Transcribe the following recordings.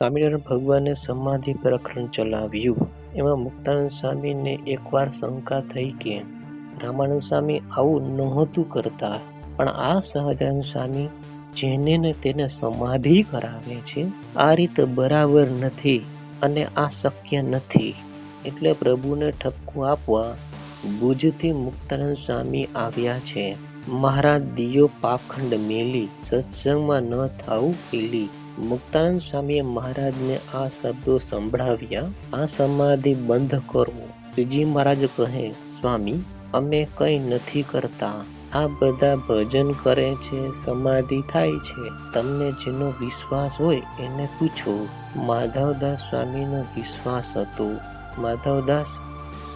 સ્વામિનારાયણ ભગવાને સમાધિ પ્રકરણ ચલાવ્યું. એમાં મુક્તાનંદ સ્વામીને એકવાર શંકા થઈ કે રામાનંદ સ્વામી આવું નહોતું કરતા, પણ આ સહજાનંદ સ્વામી જેને તેને સમાધિ કરાવે છે, આ રીત બરાબર નથી અને આ શક્ય નથી. એટલે પ્રભુને ઠપકો આપવા ભુજથી મુક્તાનંદ સ્વામી આવ્યા છે. મહારાજ દિયો પાખંડ મેલી, સત્સંગમાં ન થાવું પેલી. મુક્તાનંદ સ્વામીએ મહારાજને આ શબ્દો સંભળાવ્યા. આ સમાધિ બંધ કરવો. શ્રીજી મહારાજ કહે, સ્વામી, અમે કંઈ નથી કરતા. આ બધા ભજન કરે છે, સમાધિ થાય છે. તમને જેનો વિશ્વાસ હોય એને પૂછો. માધવદાસ સ્વામીનો વિશ્વાસ હતો. માધવદાસ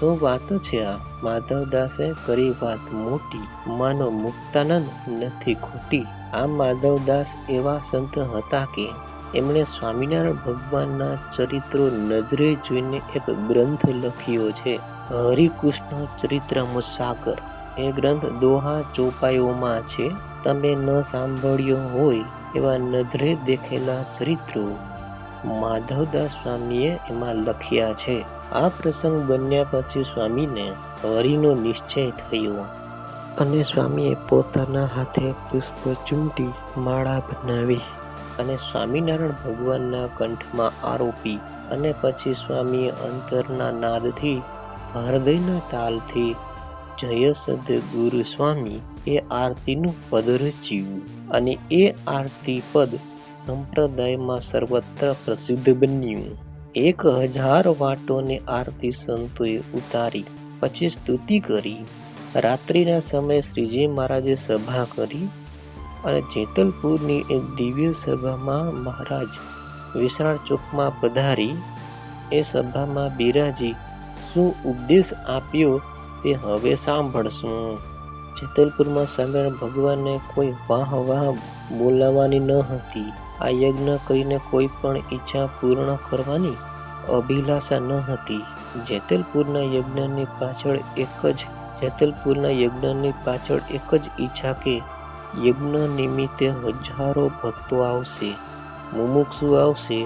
શું વાત છે આ. માધવદાસે કરી વાત મોટી, માનો મુક્તાનંદ નથી ખોટી. આ માધવદાસ એવા સંત હતા કે, એમણે સ્વામિનારાયણ ભગવાનના ચરિત્રો નજરે જોઈને એક ગ્રંથ લખ્યો છે. હરિકૃષ્ણ ચરિત્ર સાગર એ ગ્રંથ દોહા ચોપાઈઓમાં છે. તમે ન સાંભળ્યો હોય એવા નજરે દેખેલા ચરિત્રો માધવદાસ સ્વામીએ એમાં લખ્યા છે. આ પ્રસંગ બન્યા પછી સ્વામીને હરિનો નિશ્ચય થયો અને સ્વામીએ પોતાના હાથે પુષ્પ ચૂંટી માળા બનાવી અને સ્વામિનારાયણ ભગવાનના કંઠમાં આરોપી અને પછી સ્વામીએ અંતરના નાદથી હૃદયના તાલથી જય સદગુરુ સ્વામી એ આરતીનું પદ રચ્યું અને એ આરતી પદ સંપ્રદાયમાં સર્વત્ર પ્રસિદ્ધ બન્યું. એક હજાર વાટોની આરતી સંતોએ ઉતારી, પછી સ્તુતિ કરી. રાત્રિના સમયે શ્રીજી મહારાજે સભા કરી અને જેતલપુરની એક દિવ્ય સભામાં મહારાજ વિશાળ ચોકમાં પધારી. એ સભામાં બિરાજી, શું ઉપદેશ આપ્યો તે હવે સાંભળશું. જેતલપુરમાં સ્વામિનારાયણ ભગવાનને કોઈ વાહ વાહ બોલાવવાની ન હતી. આ યજ્ઞ કરીને કોઈ પણ ઈચ્છા પૂર્ણ કરવાની અભિલાષા ન હતી. જેતલપુરના યજ્ઞની પાછળ એક જ, જેતલપુરના યજ્ઞની પાછળ એક જ ઈચ્છા કે યજ્ઞ નિમિત્તે હજારો ભક્તો આવશે, મુમુક્ષુ આવશે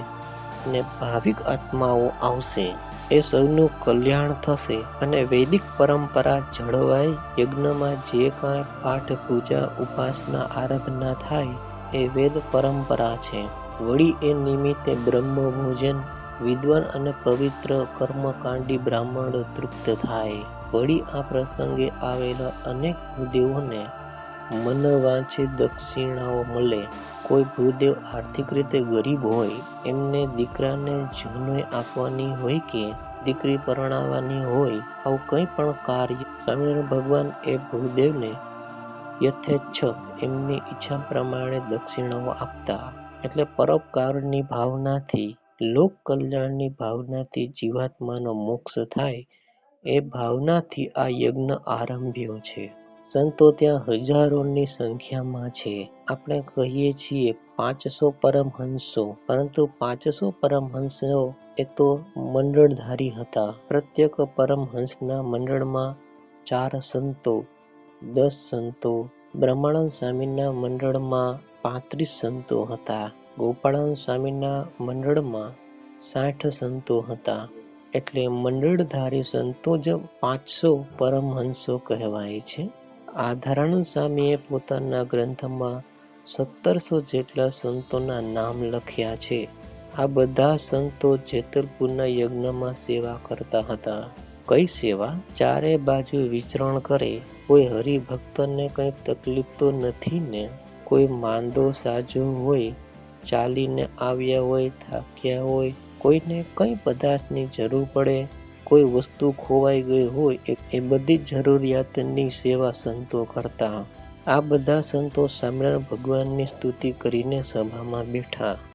અને ભાવિક આત્માઓ આવશે. એ સૌનું કલ્યાણ થશે અને વૈદિક પરંપરા જળવાય. યજ્ઞમાં જે કાંઈ પાઠ, પૂજા, ઉપાસના, આરાધના થાય એ વેદ પરંપરા છે. વળી એ નિમિત્તે બ્રહ્મ ભોજન વિદ્વાન અને પવિત્ર કર્મકાંડી બ્રાહ્મણ તૃપ્ત થાય. વળી આ પ્રસંગે આવેલા અનેક ભૂદેવોને મન વાંચે દક્ષિણાઓ મળે. કોઈ ભૂદેવ આર્થિક રીતે ગરીબ હોય, એમને દીકરાને જન્મે આપવાની હોય કે દીકરી પરણાવવાની હોય, આવું કંઈ પણ કાર્ય સ્વામિનારાયણ ભગવાન એ ભૂદેવને યથેચ્છ એમની ઈચ્છા પ્રમાણે દક્ષિણાઓ આપતા. એટલે પરોપકારની ભાવનાથી લોક કલ્યાણની ભાવનાથી જીવાત્માનો મોક્ષ થાય, એ ભાવનાથી આ યજ્ઞ આરંભ્યો છે. સંતો ત્યાં હજારોની સંખ્યામાં છે. આપણે કહીએ છીએ પાંચસો પરમહંસો, પરંતુ પાંચસો પરમહંસો એ તો મંડળધારી હતા. પ્રત્યેક પરમહંસના મંડળમાં ચાર સંતો દસ સંતો બ્રહ્માનંદ સ્વામીના મંડળમાં પાંત્રીસ સંતો હતા. ગોપાળાનંદ સ્વામીના મંડળમાં સાઠ સંતો હતા. એટલે મંડળધારી સંતો જ પાંચસો પરમહંસો કહેવાય છે. આધારાનંદ સ્વામીએ પોતાના ગ્રંથમાં સત્તરસો જેટલા સંતોના નામ લખ્યા છે. આ બધા સંતો જેતલપુરના યજ્ઞમાં સેવા કરતા હતા. કઈ સેવા? ચારે બાજુ વિચરણ કરે કોઈ હરિભક્તને કંઈ તકલીફ તો નથી ને? કોઈ માંદો સાજો હોય, ચાલીને આવ્યા હોય, થાક્યા હોય, કોઈને કંઈ પદાર્થની જરૂર પડે, કોઈ વસ્તુ ખોવાઈ ગઈ હોય, એ બધી જરૂરિયાતની સેવા સંતો કરતા. આ બધા સંતો સ્વામિનારાયણ ભગવાનની સ્તુતિ કરીને સભામાં બેઠા.